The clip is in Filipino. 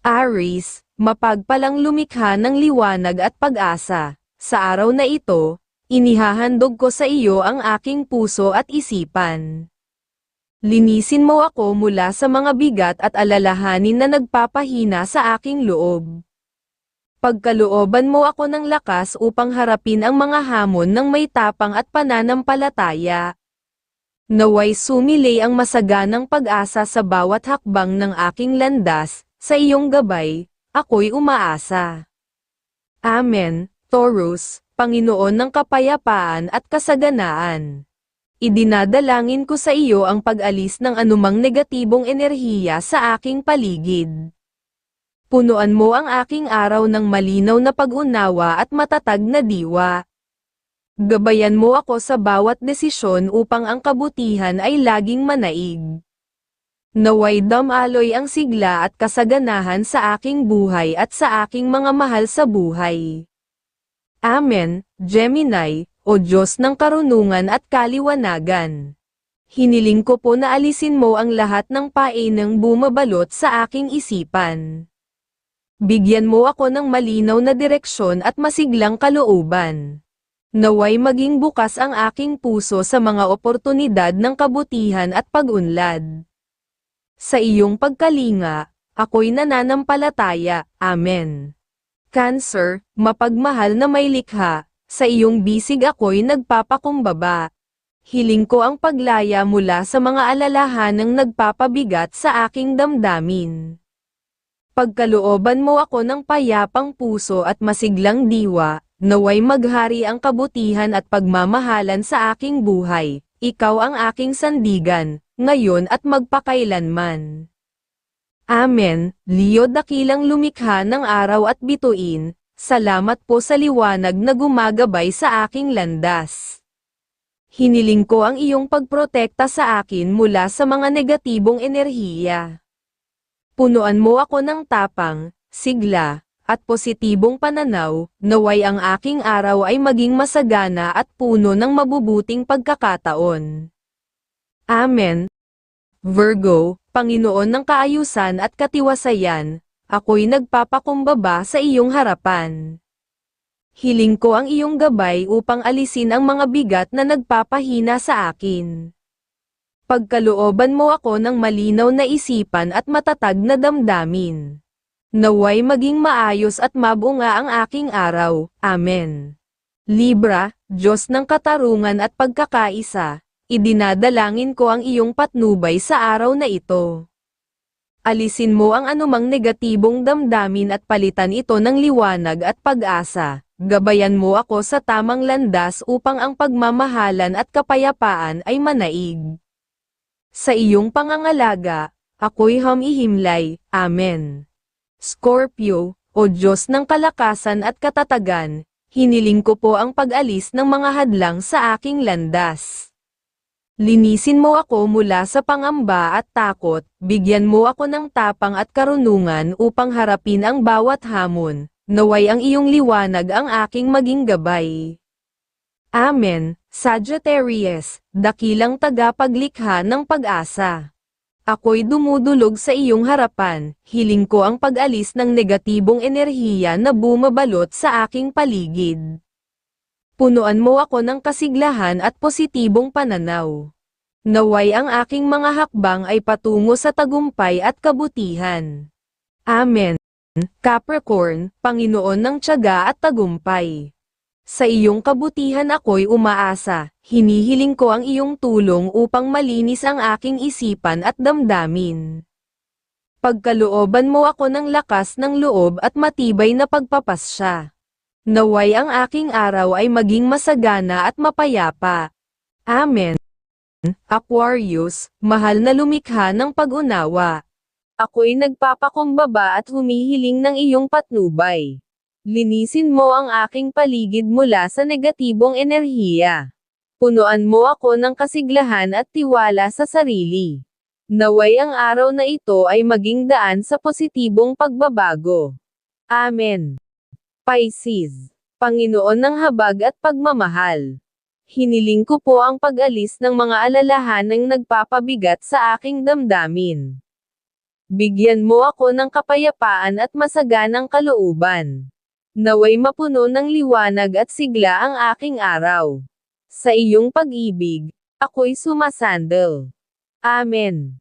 Aries, mapagpalang lumikha ng liwanag at pag-asa. Sa araw na ito, inihahandog ko sa iyo ang aking puso at isipan. Linisin mo ako mula sa mga bigat at alalahanin na nagpapahina sa aking loob. Pagkalooban mo ako ng lakas upang harapin ang mga hamon ng may tapang at pananampalataya. Naway sumilay ang masaganang pag-asa sa bawat hakbang ng aking landas, sa iyong gabay, ako'y umaasa. Amen, Taurus, Panginoon ng kapayapaan at kasaganaan. Idinadalangin ko sa iyo ang pag-alis ng anumang negatibong enerhiya sa aking paligid. Punuan mo ang aking araw ng malinaw na pag-unawa at matatag na diwa. Gabayan mo ako sa bawat desisyon upang ang kabutihan ay laging manaig. Naway damaloy ang sigla at kasaganahan sa aking buhay at sa aking mga mahal sa buhay. Amen, Gemini, o Diyos ng karunungan at kaliwanagan. Hiniling ko po na alisin mo ang lahat ng painang bumabalot sa aking isipan. Bigyan mo ako ng malinaw na direksyon at masiglang kalooban. Naway maging bukas ang aking puso sa mga oportunidad ng kabutihan at pag-unlad. Sa iyong pagkalinga, ako'y nananampalataya, Amen. Cancer, mapagmahal na may likha, sa iyong bisig ako'y nagpapakumbaba. Hiling ko ang paglaya mula sa mga alalahanang nagpapabigat sa aking damdamin. Pagkalooban mo ako ng payapang puso at masiglang diwa, naway maghari ang kabutihan at pagmamahalan sa aking buhay, ikaw ang aking sandigan, ngayon at magpakailanman. Amen, Leo dakilang lumikha ng araw at bituin, salamat po sa liwanag na gumagabay sa aking landas. Hiniling ko ang iyong pagprotekta sa akin mula sa mga negatibong enerhiya. Punuan mo ako ng tapang, sigla, at positibong pananaw, naway ang aking araw ay maging masagana at puno ng mabubuting pagkakataon. Amen. Virgo, Panginoon ng kaayusan at katiwasayan, ako'y nagpapakumbaba sa iyong harapan. Hiling ko ang iyong gabay upang alisin ang mga bigat na nagpapahina sa akin. Pagkalooban mo ako ng malinaw na isipan at matatag na damdamin. Naway maging maayos at mabunga ang aking araw, Amen. Libra, Diyos ng katarungan at pagkakaisa, idinadalangin ko ang iyong patnubay sa araw na ito. Alisin mo ang anumang negatibong damdamin at palitan ito ng liwanag at pag-asa. Gabayan mo ako sa tamang landas upang ang pagmamahalan at kapayapaan ay manaig. Sa iyong pangangalaga, ako'y humihimlay, Amen. Scorpio, o Diyos ng kalakasan at katatagan, hiniling ko po ang pag-alis ng mga hadlang sa aking landas. Linisin mo ako mula sa pangamba at takot, bigyan mo ako ng tapang at karunungan upang harapin ang bawat hamon, naway ang iyong liwanag ang aking maging gabay. Amen, Sagittarius, dakilang tagapaglikha ng pag-asa. Ako'y dumudulog sa iyong harapan, hiling ko ang pag-alis ng negatibong enerhiya na bumabalot sa aking paligid. Punuan mo ako ng kasiglahan at positibong pananaw. Naway ang aking mga hakbang ay patungo sa tagumpay at kabutihan. Amen. Capricorn, Panginoon ng tiyaga at tagumpay. Sa iyong kabutihan ako'y umaasa, hinihiling ko ang iyong tulong upang malinis ang aking isipan at damdamin. Pagkalooban mo ako ng lakas ng loob at matibay na pagpapasya. Naway ang aking araw ay maging masagana at mapayapa. Amen. Aquarius, mahal na lumikha ng pag-unawa. Ako'y nagpapakumbaba at humihiling ng iyong patnubay. Linisin mo ang aking paligid mula sa negatibong enerhiya. Punuan mo ako ng kasiglahan at tiwala sa sarili. Naway ang araw na ito ay maging daan sa positibong pagbabago. Amen. Pisces, Panginoon ng habag at pagmamahal. Hiniling ko po ang pag-alis ng mga alalahanang nagpapabigat sa aking damdamin. Bigyan mo ako ng kapayapaan at masaganang kalooban. Naway mapuno ng liwanag at sigla ang aking araw. Sa iyong pag-ibig, ako'y sumasandal. Amen.